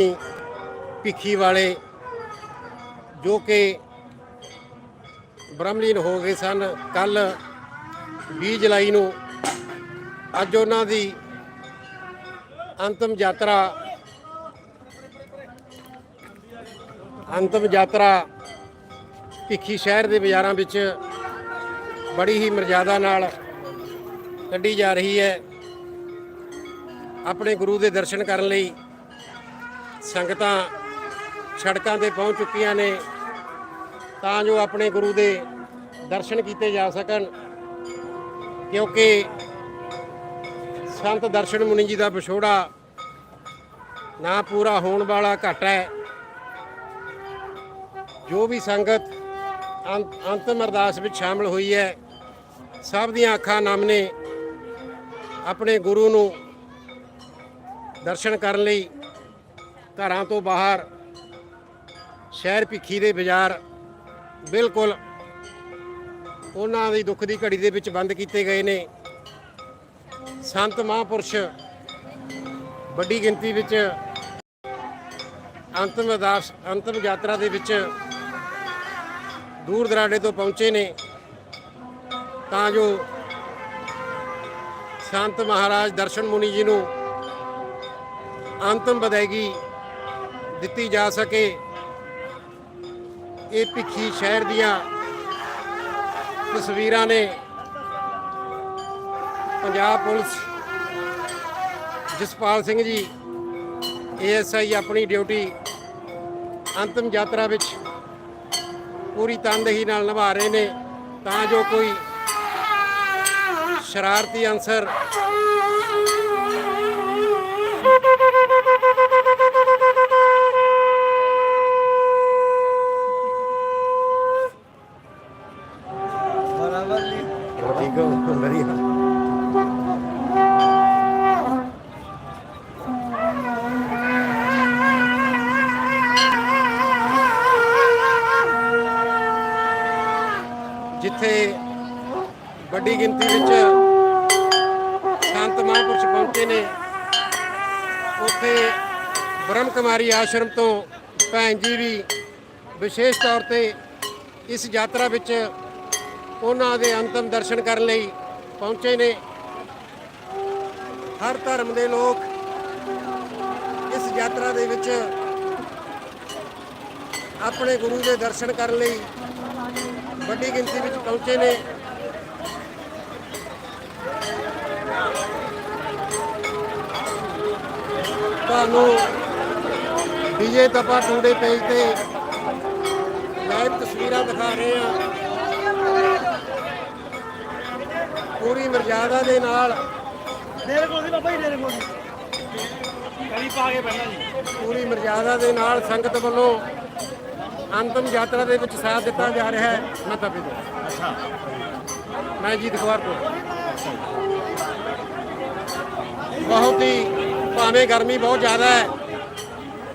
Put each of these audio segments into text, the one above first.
ਭਿੱਖੀ ਵਾਲੇ ਜੋ ਕਿ ਬ੍ਰਹਮਲੀਨ ਹੋ ਗਏ ਸਨ ਕੱਲ 20 ਜੁਲਾਈ ਨੂੰ ਅੱਜ ਉਹਨਾਂ ਦੀ ਅੰਤਮ ਯਾਤਰਾ ਅੰਤਮ ਯਾਤਰਾ ਭਿੱਖੀ ਸ਼ਹਿਰ ਦੇ ਬਾਜ਼ਾਰਾਂ ਵਿੱਚ ਬੜੀ ਹੀ ਮਰਜ਼ਾਦਾ ਨਾਲ ਕੱਢੀ ਜਾ ਰਹੀ ਹੈ। ਆਪਣੇ ਗੁਰੂ ਦੇ ਦਰਸ਼ਨ ਕਰਨ ਲਈ ਸੰਗਤਾਂ ਸੜਕਾਂ ਤੇ ਪਹੁੰਚ ਚੁੱਕੀਆਂ ਨੇ ਤਾਂ ਜੋ ਆਪਣੇ ਗੁਰੂ ਦੇ ਦਰਸ਼ਨ ਕੀਤੇ ਜਾ ਸਕਣ, ਕਿਉਂਕਿ ਸੰਤ ਦਰਸ਼ਨ ਮੁਨੀ ਜੀ ਦਾ ਵਿਛੋੜਾ ਨਾ ਪੂਰਾ ਹੋਣ ਵਾਲਾ ਘਟ ਹੈ। ਜੋ ਵੀ ਸੰਗਤ ਅੰਤ- ਅੰਤਮ ਅਰਦਾਸ ਵਿੱਚ ਸ਼ਾਮਲ ਹੋਈ ਹੈ, ਸਭ ਦੀਆਂ ਅੱਖਾਂ ਨਮ ਨੇ ਆਪਣੇ ਗੁਰੂ ਨੂੰ ਦਰਸ਼ਨ ਕਰਨ ਲਈ ਘਰਾਂ ਤੋਂ ਬਾਹਰ, ਸ਼ਹਿਰ ਭਿੱਖੀ ਦੇ ਬਾਜ਼ਾਰ, ਬਿਲਕੁਲ ਉਹਨਾਂ ਦੀ ਦੁੱਖ ਦੀ ਘੜੀ ਦੇ ਵਿੱਚ ਬੰਦ ਕੀਤੇ ਗਏ ਨੇ। ਸੰਤ ਮਹਾਂਪੁਰਸ਼ ਵੱਡੀ ਗਿਣਤੀ ਵਿੱਚ ਅੰਤਮ ਅਰਦਾਸ, ਅੰਤਮ ਯਾਤਰਾ ਦੇ ਵਿੱਚ ਦੂਰ ਦਰਾਡੇ ਤੋਂ ਪਹੁੰਚੇ ਨੇ। ਤਾਂ ਜੋ ਸੰਤ ਮਹਾਰਾਜ ਦਰਸ਼ਨ ਮੁਨੀ ਜੀ ਨੂੰ ਅੰਤਮ ਵਿਦਾਇਗੀ ਦਿੱਤੀ ਜਾ ਸਕੇ। ਇਹ ਭਿੱਖੀ ਸ਼ਹਿਰ ਦੀਆਂ ਤਸਵੀਰਾਂ ਨੇ ਪੰਜਾਬ ਪੁਲਿਸ ਜਸਪਾਲ ਸਿੰਘ ਜੀ ਏਐਸਆਈ ਆਪਣੀ ਡਿਊਟੀ ਅੰਤਮ ਯਾਤਰਾ ਵਿੱਚ ਪੂਰੀ ਤਨਦੇਹੀ ਨਾਲ ਨਿਭਾ ਰਹੇ ਨੇ। ਤਾਂ ਜੋ ਕੋਈ ਸ਼ਰਾਰਤੀ ਅਨਸਰ ਜਿੱਥੇ ਵੱਡੀ ਗਿਣਤੀ ਵਿੱਚ ਸੰਤ ਮਹਾਂਪੁਰਸ਼ ਪਹੁੰਚੇ ਨੇ, ਉੱਥੇ ਬ੍ਰਹਮ ਕੁਮਾਰੀ ਆਸ਼ਰਮ ਤੋਂ ਭੈਣ ਜੀ ਵੀ ਵਿਸ਼ੇਸ਼ ਤੌਰ ਤੇ ਇਸ ਯਾਤਰਾ ਵਿੱਚ ਉਹਨਾਂ ਦੇ ਅੰਤਮ ਦਰਸ਼ਨ ਕਰਨ ਲਈ ਪਹੁੰਚੇ ਨੇ। ਹਰ ਧਰਮ ਦੇ ਲੋਕ ਇਸ ਯਾਤਰਾ ਦੇ ਵਿੱਚ ਆਪਣੇ ਗੁਰੂ ਦੇ ਦਰਸ਼ਨ ਕਰਨ ਲਈ ਵੱਡੀ ਗਿਣਤੀ ਵਿੱਚ ਪਹੁੰਚੇ ਨੇ। ਤੁਹਾਨੂੰ ਡੀਜੇ ਤਪਾ ਟੂਡੇ ਪੇਜ ਤੇ ਲਾਈਵ ਤਸਵੀਰਾਂ ਦਿਖਾ ਰਹੇ ਹਾਂ। ਪੂਰੀ ਮਰਜ਼ਾਦਾ ਦੇ ਨਾਲ ਮੇਰੇ ਕੋਲ ਸੀ ਬਾਬਾ ਜੀ ਮੇਰੇ ਕੋਲ ਕਰੀ ਪਾ ਕੇ ਪਹਿਲਾਂ ਜੀ। ਪੂਰੀ ਮਰਜ਼ਾਦਾ ਦੇ ਨਾਲ ਸੰਗਤ ਵੱਲੋਂ ਅੰਤਮ ਯਾਤਰਾ ਦੇ ਵਿੱਚ ਸਾਥ ਦਿੱਤਾ ਜਾ ਰਿਹਾ ਹੈ ਮੈਂ ਤਪੇ ਤੋਂ ਅੱਛਾ। ਮੈਂ ਜੀਤ ਕੁਮਾਰ ਤੋਂ ਬਹੁਤ ਹੀ ਭਾਵੇਂ ਗਰਮੀ ਬਹੁਤ ਜ਼ਿਆਦਾ ਹੈ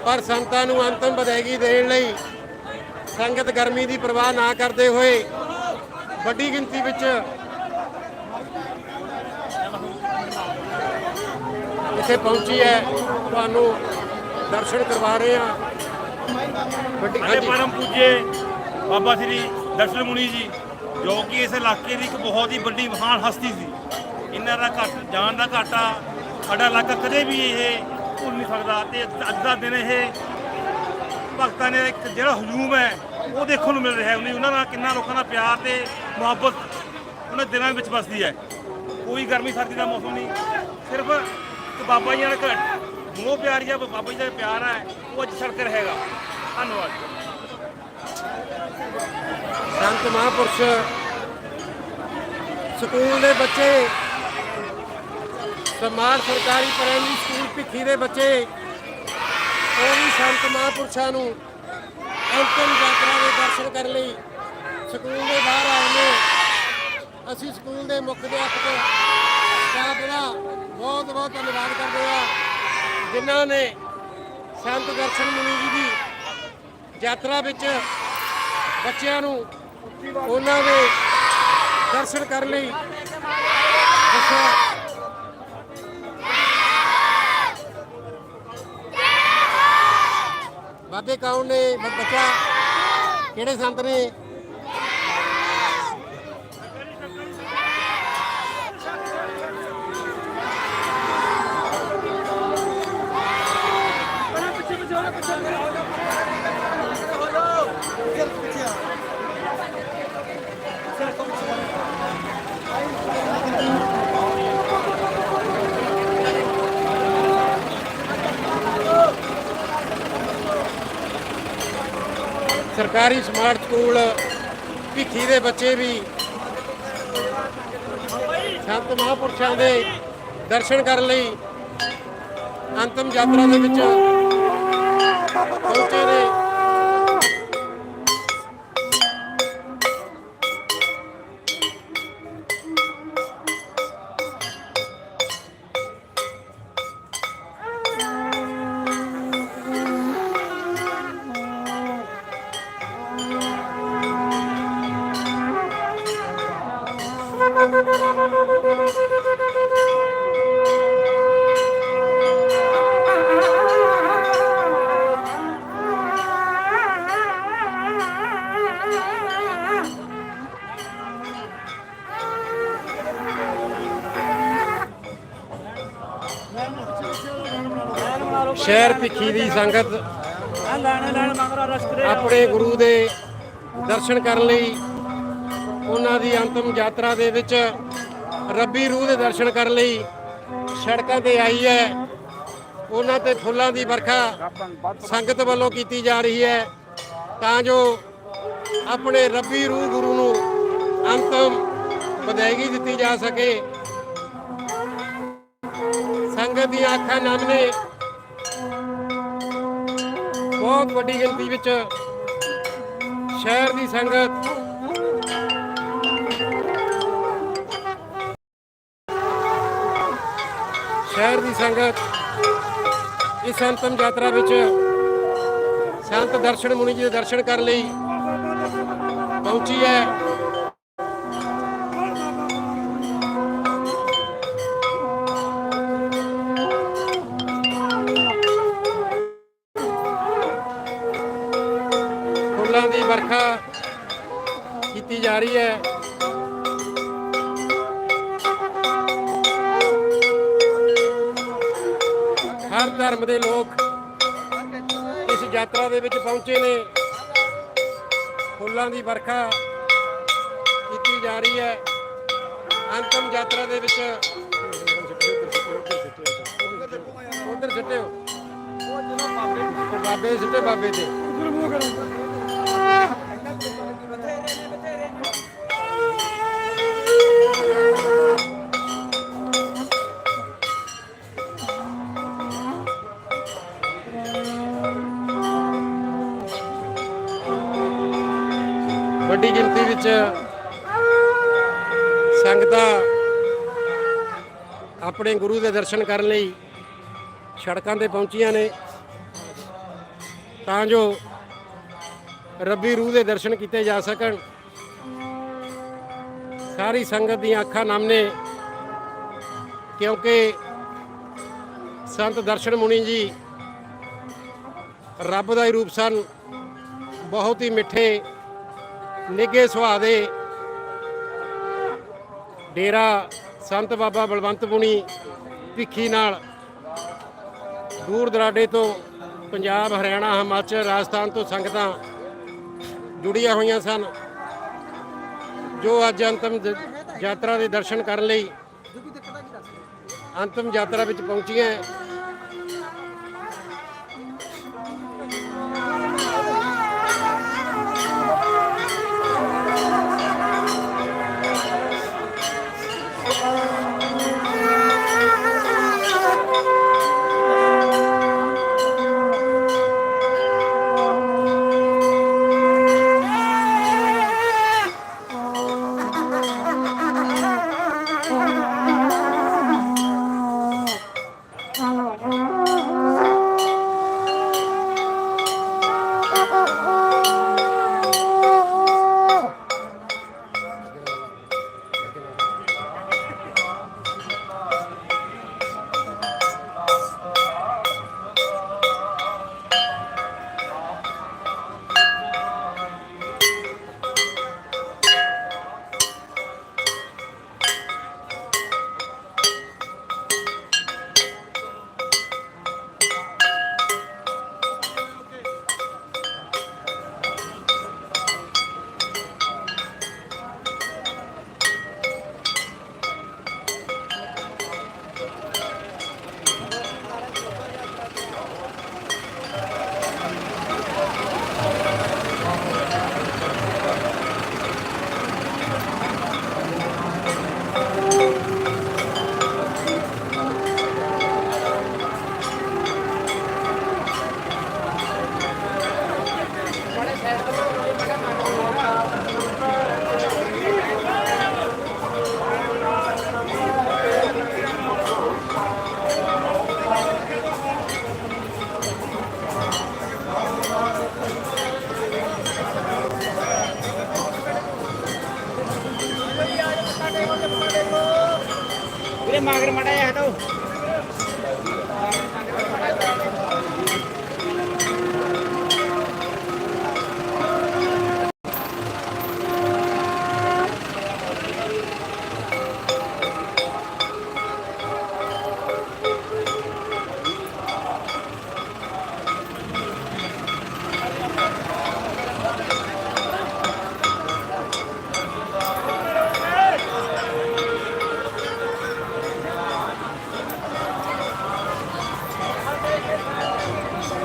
ਪਰ ਸੰਤਾਂ ਨੂੰ ਅੰਤਮ ਵਿਦਾਇਗੀ ਦੇਣ ਲਈ ਸੰਗਤ ਗਰਮੀ ਦੀ ਪਰਵਾਹ ਨਾ ਕਰਦੇ ਹੋਏ ਵੱਡੀ ਗਿਣਤੀ ਵਿੱਚ ਇੱਥੇ ਪਹੁੰਚੀ ਹੈ। ਤੁਹਾਨੂੰ ਦਰਸ਼ਨ ਕਰਵਾ ਰਹੇ ਹਾਂ। ਸਾਡੇ ਪਰਮ ਪੂਜੇ ਬਾਬਾ ਸ੍ਰੀ ਦਰਸ਼ਨ ਮੁਨੀ ਜੀ ਜੋ ਕਿ ਇਸ ਇਲਾਕੇ ਦੀ ਇੱਕ ਬਹੁਤ ਹੀ ਵੱਡੀ ਮਹਾਨ ਹਸਤੀ ਸੀ। ਇਹਨਾਂ ਦਾ ਘੱਟ ਜਾਣ ਦਾ ਘਾਟਾ ਸਾਡਾ ਇਲਾਕਾ ਕਦੇ ਵੀ ਇਹ ਭੁੱਲ ਨਹੀਂ ਸਕਦਾ ਤੇ ਅੱਜ ਦਾ ਦਿਨ ਇਹ ਭਗਤਾਂ ਨੇ ਇੱਕ ਜਿਹੜਾ ਹਜੂਮ ਹੈ ਉਹ ਦੇਖਣ ਨੂੰ ਮਿਲ ਰਿਹਾ ਹੈ। ਉਹਨੇ ਨਾਲ ਕਿੰਨਾ ਲੋਕਾਂ ਦਾ ਪਿਆਰ ਤੇ ਮੁਹੱਬਤ ਉਹਨਾਂ ਦਿਲਾਂ ਵਿੱਚ ਵਸਦੀ ਹੈ। ਕੋਈ ਗਰਮੀ ਸਰਦੀ ਦਾ ਮੌਸਮ ਨਹੀਂ। ਸਿਰਫ ਬਾਬਾ ਜੀ ਨਾਲ ਮੋਹ ਪਿਆਰ ਜਾਂ ਬਾਬਾ ਜੀ ਦਾ ਪਿਆਰ ਹੈ ਉਹ ਅੱਜ ਸੜਕ ਰਹੇਗਾ। ਧੰਨਵਾਦ। ਸੰਤ ਮਹਾਂਪੁਰਸ਼ ਸਕੂਲ ਦੇ ਬੱਚੇ, ਸਮਾਜ ਸਰਕਾਰੀ ਪ੍ਰਾਇਮਰੀ ਸਕੂਲ ਭਿੱਖੀ ਦੇ ਬੱਚੇ, ਉਹ ਵੀ ਸੰਤ ਮਹਾਂਪੁਰਸ਼ਾਂ ਨੂੰ ਅੰਤਮ ਯਾਤਰਾ ਦੇ ਦਰਸ਼ਨ ਕਰਨ ਲਈ ਸਕੂਲ ਦੇ ਬਾਹਰ ਆਏ ਨੇ। ਅਸੀਂ ਸਕੂਲ ਦੇ ਮੁੱਖ ਅਧਿਆਪਕ ਸਟਾਫ ਦਾ ਬਹੁਤ ਬਹੁਤ ਧੰਨਵਾਦ ਕਰਦੇ ਹਾਂ ਜਿਨ੍ਹਾਂ ਨੇ ਸੰਤ ਦਰਸ਼ਨ ਮੁਨੀ ਜੀ ਦੀ ਯਾਤਰਾ ਵਿੱਚ ਬੱਚਿਆਂ ਨੂੰ ਉਹਨਾਂ ਦੇ ਦਰਸ਼ਨ ਕਰਨ ਲਈ ਦੱਸਿਆ। ਬਾਬੇ ਕੌਣ ਨੇ ਬੱਚਾ ਕਿਹੜੇ ਸੰਤ ਨੇ ਪਿੱਛੇ ਪਿੱਛੇ ਹੋ ਜਾ ਪਿੱਛੇ ਹੋ ਜਾ ਹੋ ਜਾ ਪਿੱਛੇ ਆ ਸਰਕਾਰੀ ਸਮਾਰਟ ਸਕੂਲ, ਭਿੱਖੀ ਦੇ ਬੱਚੇ ਵੀ ਸੰਤ ਮਹਾਪੁਰਸ਼ਾਂ ਦੇ ਦਰਸ਼ਨ ਕਰਨ ਲਈ ਅੰਤਮ ਯਾਤਰਾ ਦੇ ਵਿੱਚ ਪਹੁੰਚੇ ਨੇ। ਸ਼ਹਿਰ ਭਿੱਖੀ ਦੀ ਸੰਗਤ ਆਪਣੇ ਗੁਰੂ ਦੇ ਦਰਸ਼ਨ ਕਰਨ ਲਈ ਉਹਨਾਂ ਦੀ ਅੰਤਮ ਯਾਤਰਾ ਦੇ ਵਿੱਚ ਰੱਬੀ ਰੂਹ ਦੇ ਦਰਸ਼ਨ ਕਰਨ ਲਈ ਸੜਕਾਂ ਤੇ ਆਈ ਹੈ। ਉਹਨਾਂ ਤੇ ਫੁੱਲਾਂ ਦੀ ਵਰਖਾ ਸੰਗਤ ਵੱਲੋਂ ਕੀਤੀ ਜਾ ਰਹੀ ਹੈ। ਤਾਂ ਜੋ ਆਪਣੇ ਰੱਬੀ ਰੂਹ ਗੁਰੂ ਨੂੰ ਅੰਤਮ ਵਿਦਾਇਗੀ ਦਿੱਤੀ ਜਾ ਸਕੇ। ਸੰਗਤ ਦੀਆਂ ਅੱਖਾਂ ਨਮ ਨੇ ਬਹੁਤ ਵੱਡੀ ਗਿਣਤੀ ਵਿੱਚ ਸ਼ਹਿਰ ਦੀ ਸੰਗਤ। ਸ਼ਹਿਰ ਦੀ ਸੰਗਤ ਇਸ ਅੰਤਮ ਯਾਤਰਾ ਵਿੱਚ ਸੰਤ ਦਰਸ਼ਨ ਮੁਨੀ ਜੀ ਦੇ ਦਰਸ਼ਨ ਕਰਨ ਲਈ ਪਹੁੰਚੀ ਹੈ। ਵਰਖਾ ਕੀਤੀ ਜਾ ਰਹੀ ਹੈ। ਹਰ ਧਰਮ ਦੇ ਲੋਕ ਇਸ ਯਾਤਰਾ ਦੇ ਵਿੱਚ ਪਹੁੰਚੇ ਨੇ। ਫੁੱਲਾਂ ਦੀ ਵਰਖਾ ਕੀਤੀ ਜਾ ਰਹੀ ਹੈ। ਅੰਤਮ ਯਾਤਰਾ ਦੇ ਵਿੱਚ ਉਧਰ ਸਿੱਟਿਓ ਬਾਬੇ ਸਿੱਟੇ ਬਾਬੇ ਦੇ। ਵੱਡੀ ਗਿਣਤੀ ਵਿੱਚ ਸੰਗਤਾਂ ਆਪਣੇ ਗੁਰੂ ਦੇ ਦਰਸ਼ਨ ਕਰਨ ਲਈ ਸੜਕਾਂ ਤੇ ਪਹੁੰਚੀਆਂ ਨੇ। ਤਾਂ ਜੋ ਰੱਬੀ ਰੂਹ ਦੇ ਦਰਸ਼ਨ ਕੀਤੇ ਜਾ ਸਕਣ। ਸਾਰੀ ਸੰਗਤ ਦੀਆਂ ਅੱਖਾਂ ਨਮ ਨੇ ਕਿਉਂਕਿ ਸੰਤ ਦਰਸ਼ਨ ਮੁਨੀ ਜੀ ਰੱਬ ਦਾ ਹੀ ਰੂਪ ਸਨ। ਬਹੁਤ ਹੀ ਮਿੱਠੇ ਨਿੱਘੇ ਸੁਭਾਅ ਦੇ ਡੇਰਾ ਸੰਤ ਬਾਬਾ ਬਲਵੰਤ ਮੁਨੀ ਭਿੱਖੀ ਨਾਲ ਦੂਰ ਦਰਾਡੇ ਤੋਂ ਪੰਜਾਬ, ਹਰਿਆਣਾ, ਹਿਮਾਚਲ, ਰਾਜਸਥਾਨ ਤੋਂ ਸੰਗਤਾਂ ਜੁੜੀਆਂ ਹੋਈਆਂ ਸਨ, ਜੋ ਅੱਜ ਅੰਤਮ ਯਾਤਰਾ ਦੇ ਦਰਸ਼ਨ ਕਰਨ ਲਈ ਅੰਤਮ ਯਾਤਰਾ ਵਿੱਚ ਪਹੁੰਚੀਆਂ।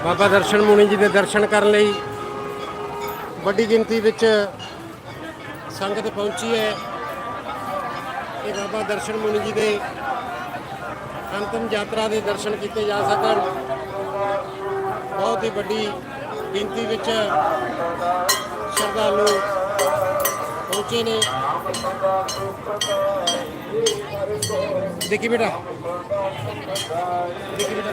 ਬਾਬਾ ਦਰਸ਼ਨ ਮੁਨੀ ਜੀ ਦੇ ਦਰਸ਼ਨ ਕਰਨ ਲਈ ਵੱਡੀ ਗਿਣਤੀ ਵਿੱਚ ਸੰਗਤ ਪਹੁੰਚੀ ਹੈ। ਇਹ ਬਾਬਾ ਦਰਸ਼ਨ ਮੁਨੀ ਜੀ ਦੇ ਅੰਤਮ ਯਾਤਰਾ ਦੇ ਦਰਸ਼ਨ ਕੀਤੇ ਜਾ ਸਕਣ। ਬਹੁਤ ਹੀ ਵੱਡੀ ਗਿਣਤੀ ਵਿੱਚ ਸ਼ਰਧਾਲੂ ਪਹੁੰਚੇ ਨੇ। ਦੇਖੀ ਬੇਟਾ। ਦੇਖੀ ਬੇਟਾ